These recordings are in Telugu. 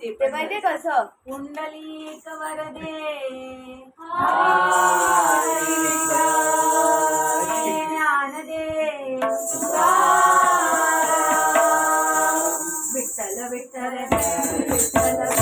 చెప్పండి కోసం కుండలీక వరదే జ్ఞానదే విఠల విఠల విఠల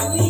Hallelujah.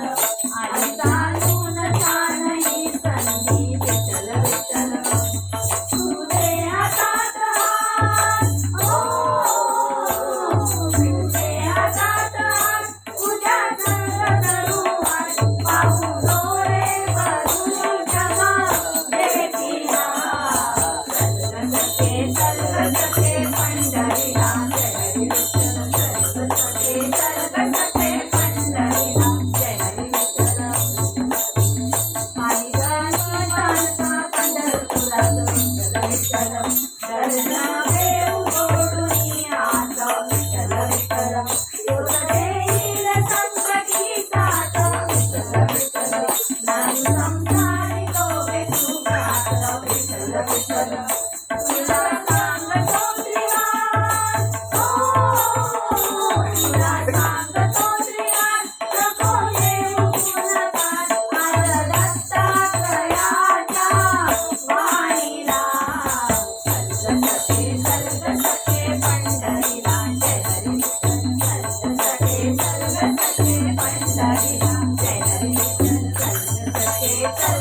సంపటి తాత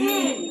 Brasil!